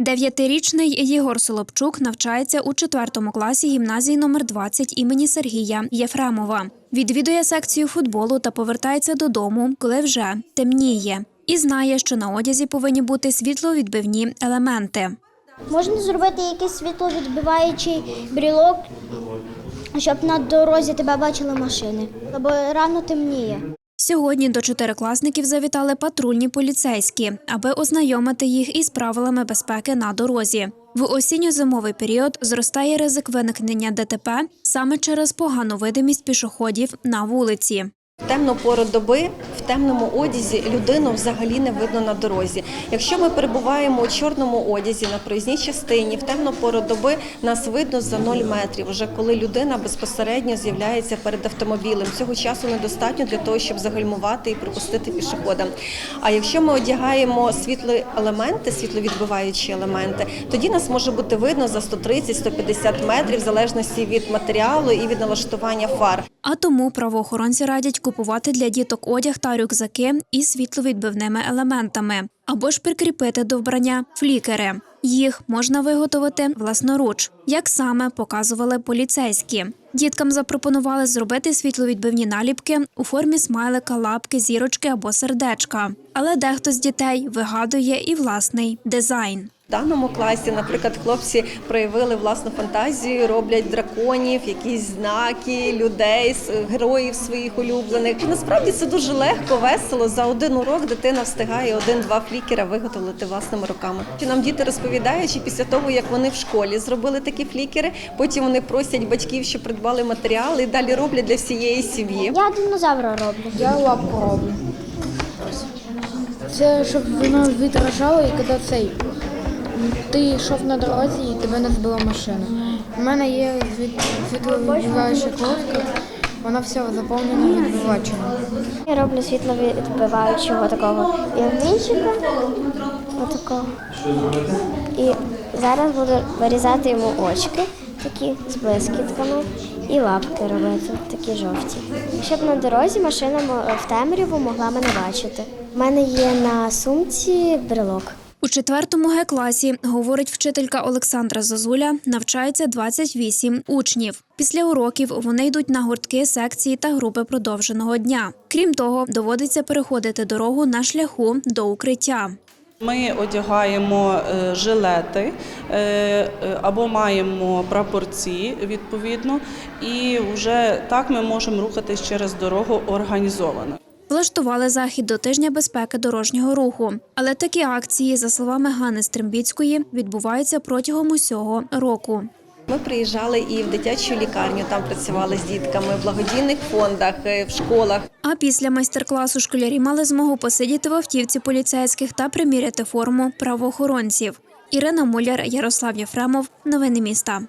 Дев'ятирічний Єгор Солопчук навчається у четвертому класі гімназії номер 20 імені Сергія Єфремова. Відвідує секцію футболу та повертається додому, коли вже темніє. І знає, що на одязі повинні бути світловідбивні елементи. Можна зробити якийсь світловідбиваючий брілок, щоб на дорозі тебе бачили машини, бо рано темніє. Сьогодні до чотирикласників завітали патрульні поліцейські, аби ознайомити їх із правилами безпеки на дорозі. В осінньо-зимовий період зростає ризик виникнення ДТП саме через погану видимість пішоходів на вулиці. В темну пору доби в темному одязі людину взагалі не видно на дорозі. Якщо ми перебуваємо у чорному одязі на проїзній частині, в темну пору доби нас видно за 0 метрів, вже коли людина безпосередньо з'являється перед автомобілем. Цього часу недостатньо для того, щоб загальмувати і пропустити пішохода. А якщо ми одягаємо світлі елементи, світловідбиваючі елементи, тоді нас може бути видно за 130-150 метрів, в залежності від матеріалу і від налаштування фар. А тому правоохоронці радять купувати для діток одяг та рюкзаки із світловідбивними елементами або ж прикріпити до вбрання флікери. Їх можна виготовити власноруч, як саме показували поліцейські. Діткам запропонували зробити світловідбивні наліпки у формі смайлика, лапки, зірочки або сердечка. Але дехто з дітей вигадує і власний дизайн. В даному класі, наприклад, хлопці проявили власну фантазію, роблять драконів, якісь знаки, людей, героїв своїх улюблених. Насправді це дуже легко, весело. За один урок дитина встигає один-два флікера виготовити власними руками. Чи Нам діти розповідають, що після того, як вони в школі зробили такі флікери, потім вони просять батьків, щоб придбали матеріали і далі роблять для всієї сім'ї. Я динозавра роблю. Я лапку роблю. Це щоб воно відражало, і коли цей ти йшов на дорозі і тебе не збила машина. У мене є звід- світловідбиваюча куртка, вона вся заповнена відбивачами. Я роблю світловідбиваючого такого північика. Отакого. І зараз буду вирізати йому очки, такі з блискітками, і лапки робити, такі жовті. Щоб на дорозі машина в темряву могла мене бачити. У мене є на сумці брелок. У четвертому Г-класі, говорить вчителька Олександра Зозуля, навчається 28 учнів. Після уроків вони йдуть на гуртки, секції та групи продовженого дня. Крім того, доводиться переходити дорогу на шляху до укриття. Ми одягаємо е, жилети е, е, або маємо прапорці відповідно, і вже так ми можемо рухатись через дорогу організовано. Влаштували захід до тижня безпеки дорожнього руху. Але такі акції, за словами Гани Стримбіцької, відбуваються протягом усього року. Ми приїжджали і в дитячу лікарню, там працювали з дітками, в благодійних фондах, е, в школах. А після майстер-класу школярі мали змогу посидіти в автівці поліцейських та приміряти форму правоохоронців. Ірина Муляр, Ярослав Єфремов. Новини міста.